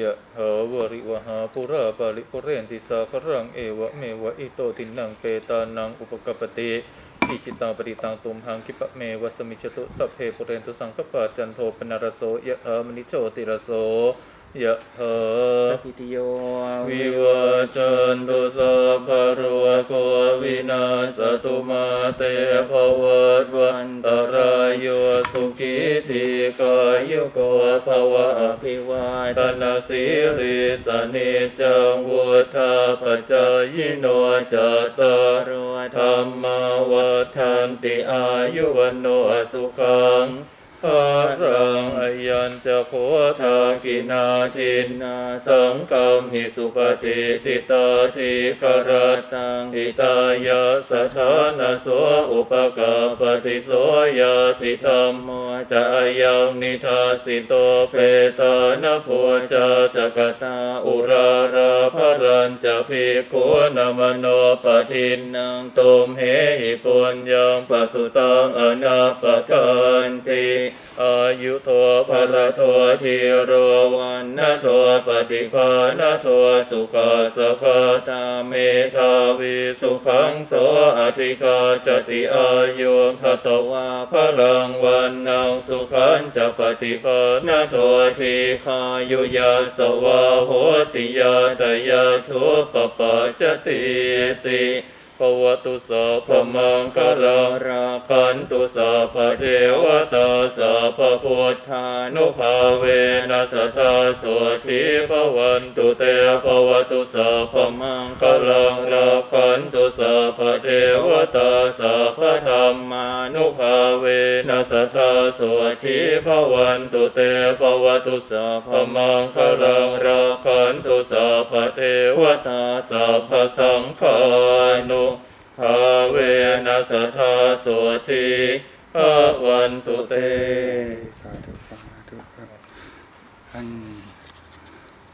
ยะหาวริวหาปุราปาริปุเรนติสาครังเอวะเมวะอิโตทินังเปตานังอุปกปปติอิจิตังปฏิตังตุมหังคิปะเมวะสมิจตุสัพเพปุเรนตุสังกปปาจันโทปนารโสยะหามณิโชติรโสยะหาสัพพิติโยวิวาจันตุสัพพะโรโควินาสตุมาเตภวัตวันตรายโย ภวะอภิวาตนาสิริสนิจังวุธาปจายโนจตารโรธรรมาวัฏันติอายุวโนสุขัง ภารังอยัญจะโพธากินาทินนาสังฆมหิสุปฏิทิตาทิคารตังทิตายะสถานะโสอุปกาปฏิโสยาทิธรรมโมจะยังนิทาสิโตเปตานโพจาจักตาอุราราภรันจะภิกขุนามโนปทินนังตุมเหหิปุญญังปสุตังอนาปกันติอายุโทภรโททีโรวันนโทปฏิภาณโทสุขสคาตาเมธาวิสุขังโสอธิกาจติอายุทตวาพลังวันนังสุขันจะปฏิภาณโททีคายุยาสวาโหติยาตยาทุปปะจติติ ภวตุสะพมังคารราคันตุสะพเทวตาสะพพุทธานุภาเวนัสทาสวทิภวันตุเตภวตุสะพมังคลังราคันตุสะพเทวตาสะพธรรม วนัสทธาสวทิภวันตุเตภวตุสัพพมังคลังราขันตุสัพเทวตาสัพสังฆานุภาเวนัสทธาโสทิภวันตุเต สาธุสาธุครับท่าน